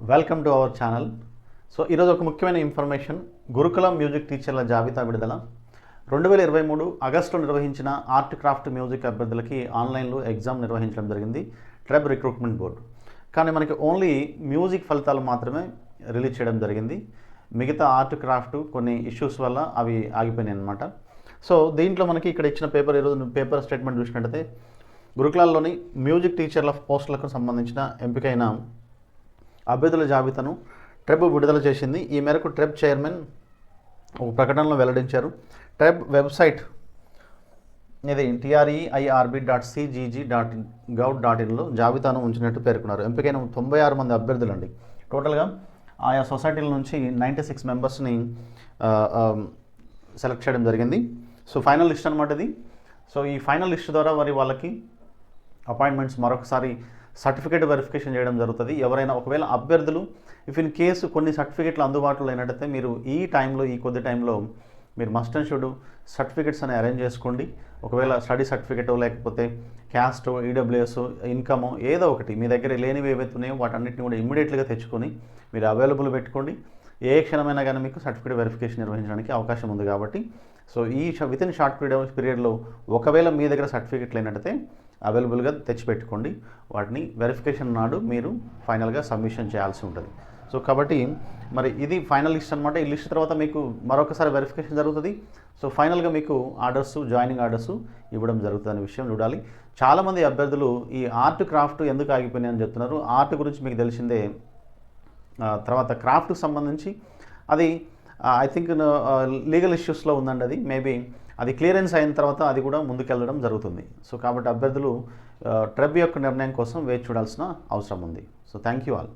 Welcome to our channel so ఈరోజు ఒక ముఖ్యమైన ఇన్ఫర్మేషన్ గురుకులం మ్యూజిక్ టీచర్ల జాబితా విడుదల. రెండు వేల ఇరవై మూడు ఆగస్టులో నిర్వహించిన ఆర్ట్ క్రాఫ్ట్ మ్యూజిక్ అభ్యర్థులకి ఆన్లైన్లో ఎగ్జామ్ నిర్వహించడం జరిగింది ట్రెబ్ రిక్రూట్మెంట్ బోర్డు కానీ మనకి ఓన్లీ మ్యూజిక్ ఫలితాలు మాత్రమే రిలీజ్ చేయడం జరిగింది. మిగతా ఆర్ట్ క్రాఫ్ట్ కొన్ని ఇష్యూస్ వల్ల అవి ఆగిపోయినాయి అనమాట సో దీంట్లో మనకి ఇక్కడ ఇచ్చిన పేపర్ ఈరోజు పేపర్ స్టేట్మెంట్ చూసినట్టయితే గురుకులాల్లోని మ్యూజిక్ టీచర్ల పోస్టులకు సంబంధించిన ఎంపికైన అభ్యర్థుల జాబితాను ట్రెబ్ విడుదల చేసింది. ఈ మేరకు ట్రెబ్ చైర్మన్ ఒక ప్రకటనలో వెల్లడించారు. ట్రెబ్ వెబ్సైట్ ఇది TREIRB dot CGG dot gov dot ఇన్లో జాబితాను ఉంచినట్టు పేర్కొన్నారు. ఎంపికైన తొంభై ఆరు మంది అభ్యర్థులండి. టోటల్గా ఆయా సొసైటీల నుంచి నైంటీ సిక్స్ మెంబర్స్ని సెలెక్ట్ చేయడం జరిగింది. సో ఫైనల్ లిస్ట్ అనమాట ఇది. సో ఈ ఫైనల్ లిస్ట్ ద్వారా మరి వాళ్ళకి అపాయింట్మెంట్స్ మరొకసారి సర్టిఫికేట్ వెరిఫికేషన్ చేయడం జరుగుతుంది. ఎవరైనా ఒకవేళ అభ్యర్థులు ఇఫ్ ఇన్ కేసు కొన్ని సర్టిఫికేట్లు అందుబాటులో అయినట్టయితే మీరు ఈ టైంలో ఈ కొద్ది టైంలో మీరు మస్ట్ అండ్ షుడ్ సర్టిఫికేట్స్ అని అరేంజ్ చేసుకోండి. ఒకవేళ స్టడీ సర్టిఫికేట్ లేకపోతే క్యాస్ట్ ఈడబ్ల్యూఎస్ ఇన్కమ్ ఏదో ఒకటి మీ దగ్గర లేనివి ఏవైతే ఉన్నాయో వాటన్నిటిని కూడా ఇమ్మీడియట్గా తెచ్చుకొని మీరు అవైలబుల్ పెట్టుకోండి. ఏ క్షణమైనా కానీ మీకు సర్టిఫికేట్ వెరిఫికేషన్ నిర్వహించడానికి అవకాశం ఉంది కాబట్టి సో ఈ విత్ ఇన్ షార్ట్ పీరియడ్ పీరియడ్లో ఒకవేళ మీ దగ్గర సర్టిఫికెట్ లేనట్టయితే అవైలబుల్గా తెచ్చిపెట్టుకోండి. వాటిని వెరిఫికేషన్ నాడు మీరు ఫైనల్గా సబ్మిషన్ చేయాల్సి ఉంటుంది. సో కాబట్టి మరి ఇది ఫైనల్ లిస్ట్ అనమాట ఈ లిస్ట్ తర్వాత మీకు మరొకసారి వెరిఫికేషన్ జరుగుతుంది. సో ఫైనల్గా మీకు ఆర్డర్స్ జాయినింగ్ ఆర్డర్స్ ఇవ్వడం జరుగుతుంది అనే విషయం చూడాలి. చాలామంది అభ్యర్థులు ఈ ఆర్ట్ క్రాఫ్ట్ ఎందుకు ఆగిపోయినాయని చెప్తున్నారు. ఆర్ట్ గురించి మీకు తెలిసిందే. తర్వాత క్రాఫ్ట్కి సంబంధించి అది ఐ థింక్ లీగల్ ఇష్యూస్లో ఉందండి అది. మేబీ అది క్లియరెన్స్ అయిన తర్వాత అది కూడా ముందుకెళ్ళడం జరుగుతుంది. సో కాబట్టి అభ్యర్థులు uh, ట్రెబ్ యొక్క నిర్ణయం కోసం వేచి చూడాల్సిన అవసరం ఉంది. So thank you all